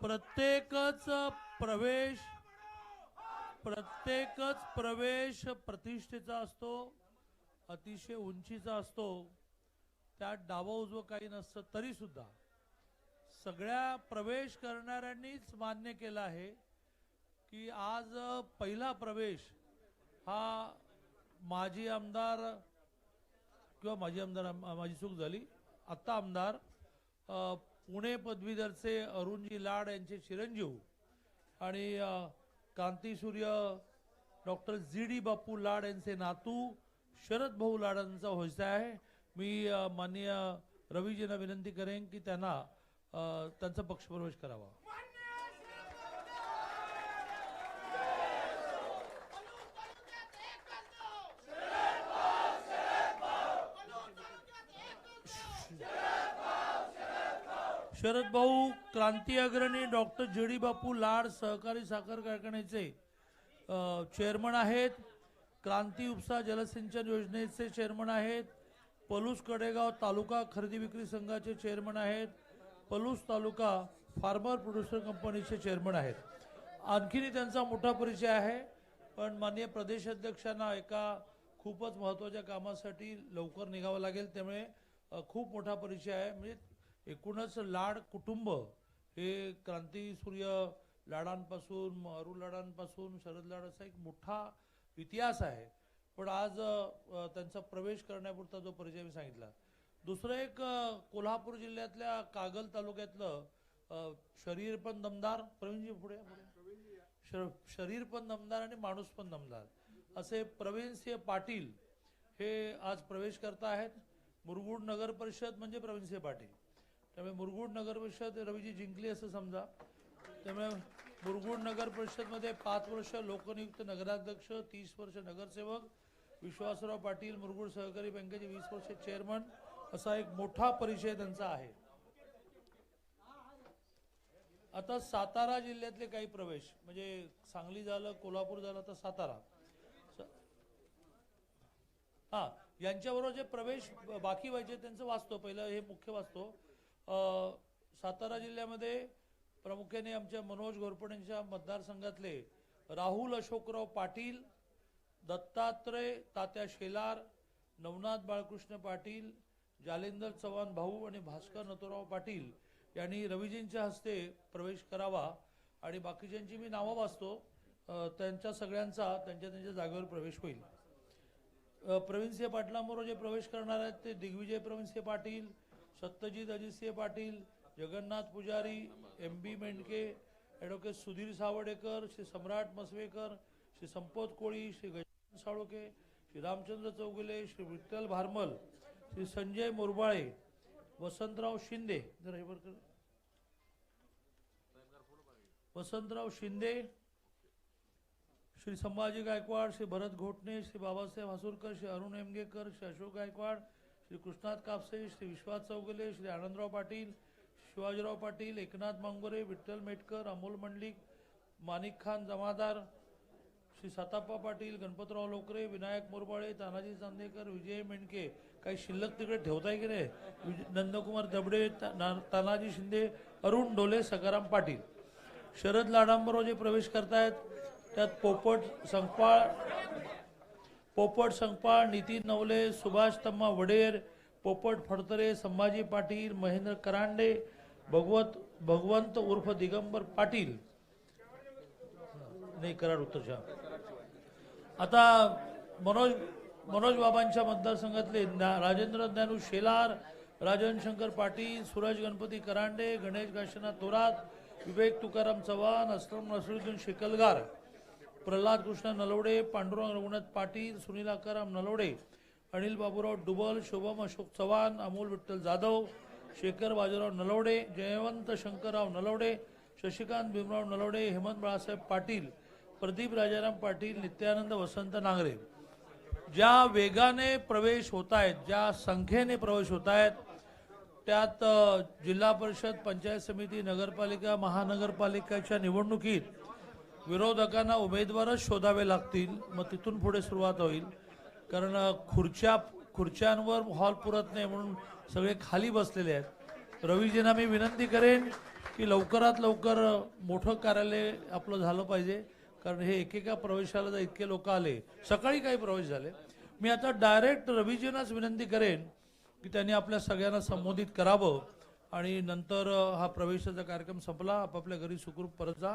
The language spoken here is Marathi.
प्रत्येकच प्रवेश प्रत्येकच प्रवेश प्रतिष्ठेचा असतो अतिशय उंचीचा असतो त्यात डावं उजवं काही नसतं तरी सुद्धा सगळ्या प्रवेश करणाऱ्यांनीच मान्य केलं आहे की आज पहिला प्रवेश हा माजी आमदार किंवा माजी आमदार माझी चूक झाली. आत्ता आमदार पुणे पदवीधरचे अरुणजी लाड यांचे चिरंजीव आणि कांतीसूर्य डॉक्टर जी डी बापू लाड यांचे नातू शरद भाऊ लाडांचा व्हायचा आहे. मी माननीय रवीजींना विनंती करेन की त्यांना त्यांचा पक्षप्रवेश करावा. शरद भाऊ क्रांती अग्रणी डॉक्टर जेडी बापू लाड सहकारी साखर कारखान्याचे चेअरमन आहेत. क्रांती उपसा जलसिंचन योजनेचे चेअरमन आहेत. पलूस कडेगाव तालुका खरेदी विक्री संघाचे चेअरमन आहेत. पलूस तालुका फार्मर प्रोड्युसर कंपनीचे चेअरमन आहेत. आणखीनही त्यांचा मोठा परिचय आहे पण माननीय प्रदेश अध्यक्षांना एका खूपच महत्त्वाच्या कामासाठी लवकर निघावं लागेल त्यामुळे खूप मोठा परिचय आहे. म्हणजे एकूणच लाड कुटुंब हे क्रांती सूर्य लाडांपासून अरू लाडांपासून शरद लाड असा एक मोठा इतिहास आहे. पण आज त्यांचा प्रवेश करण्यापुरता जो परिचय मी सांगितला. दुसरं एक कोल्हापूर जिल्ह्यातल्या कागल तालुक्यातलं शरीर पण दमदार. प्रवीणजी पुढे पुढे. श- शरीर पण दमदार आणि माणूस पण दमदार. असे प्रवीणसिंह पाटील हे आज प्रवेश करता आहेत मुरगुड नगर परिषद म्हणजे प्रवीणसिंह पाटील. त्यामुळे मुरगुड नगर परिषद रवीजी जिंकली असं समजा. त्यामुळे मुरगुड नगर परिषदमध्ये पाच वर्ष लोकनियुक्त नगराध्यक्ष तीस वर्ष नगरसेवक विश्वासराव पाटील मुरगुड सहकारी बँकेचे वीस वर्ष चेअरमन असा एक मोठा परिचय त्यांचा आहे. आता सातारा जिल्ह्यातले काही प्रवेश म्हणजे सांगली झालं कोल्हापूर झालं तर सातारा. स- हा यांच्याबरोबर जे प्रवेश बाकी व्हायचे त्यांचं वाचतो. पहिलं हे मुख्य वाचतो. सातारा जिल्ह्यामध्ये प्रामुख्याने आमच्या मनोज घोरपडेंच्या मतदारसंघातले राहुल अशोकराव पाटील दत्तात्रय तात्या शेलार नवनाथ बाळकृष्ण पाटील जालेंदर चव्हाण भाऊ आणि भास्कर नथुराव पाटील यांनी रवीजींच्या हस्ते प्रवेश करावा आणि बाकीच्यांची मी नावं वाचतो. त्यांच्या सगळ्यांचा त्यांच्या त्यांच्या जागेवर प्रवेश होईल. प्रवीणसिंह पाटलांबरोबर जे प्रवेश करणार आहेत ते Digvijay Pravinsinh Patil Satyajit Ajitsinh Patil Jagannath Pujari M B Mendhake advocate Sudhir Sawadekar Shri Samrat Masvekar Shri Sampat Koli Shri Gajanan Saloke Shri Ramchandra Chougule Shri Vitthal Bharmal Shri Sanjay Morbale Vasantrao Shinde. Vasantrao Shinde Shri Sambhaji Gaikwad Shri Bharat Ghotne Shri Babasaheb Hasurkar Shri Arun Emgekar Shri Ashok Gaikwad Shri Krishnat Kapse Shri Vishwas Chougale Shri Anandrao Patil Shivajirao Patil Eknath Mangore Vitthal Metkar Amol Mandlik माणिक खान जमादार श्री साताप्पा पाटील गणपतराव लोकरे विनायक मोरबाळे तानाजी चांदेकर विजय मेंडके काही शिल्लक तिकडे ठेवताय की नाही? नंदकुमार दबडे ना- तानाजी शिंदे अरुण डोले सकाराम पाटील. शरद लाडांबरोबर जे प्रवेश करतायत त्यात पोपट संपाळ पोपट संगपाळ नितीन नवले सुभाष तम्मा वडेर पोपट फडतरे संभाजी पाटील महेंद्र करांडे भगवत भगवंत उर्फ दिगंबर पाटील. नाही कराड उत्तरच्या आता मनोज मनोज बाबांच्या मतदारसंघातले राजेंद्र ज्ञानू शेलार राजन शंकर पाटील सूरज गणपती करांडे गणेश काशीनाथ थोरात विवेक तुकाराम चव्हाण असलम नसरुद्दीन शेकलगार. प्रल्हाद कृष्ण नलवडे पांडुरंग रघुनाथ पाटील सुनील आकाराम नलवडे अनिल बाबूराव डुबल शुभम अशोक चव्हाण अमोल विठ्ठल जाधव शेखर बाजीराव नलवडे जयवंत शंकरराव नलवडे शशिकांत भीमराव नलवडे हेमंत बाळासाहेब पाटील प्रदीप राजाराम पाटील नित्यानंद वसंत नांगरे. ज्या वेगाने प्रवेश होत आहेत ज्या संख्येने प्रवेश होत आहेत त्यात जिल्हा परिषद पंचायत समिती नगरपालिका महानगरपालिकेच्या निवडणुकीत विरोधकांना उमेदवारच शोधावे लागतील. मग तिथून पुढे सुरुवात होईल. कारण खुर्च्या खुर्च्यांवर हॉल पुरत नाही म्हणून सगळे खाली बसलेले आहेत. रवीजींना मी विनंती करेन की लवकरात लवकर मोठं कार्यालय आपलं झालं पाहिजे. कारण हे एकेका प्रवेशाला जर इतके लोक आले सकाळी काही प्रवेश झाले मी आता डायरेक्ट रवीजींनाच विनंती करेन की त्यांनी आपल्या सगळ्यांना संबोधित करावं आणि नंतर हा प्रवेशाचा कार्यक्रम संपला आपापल्या घरी सुखरूप परत जा.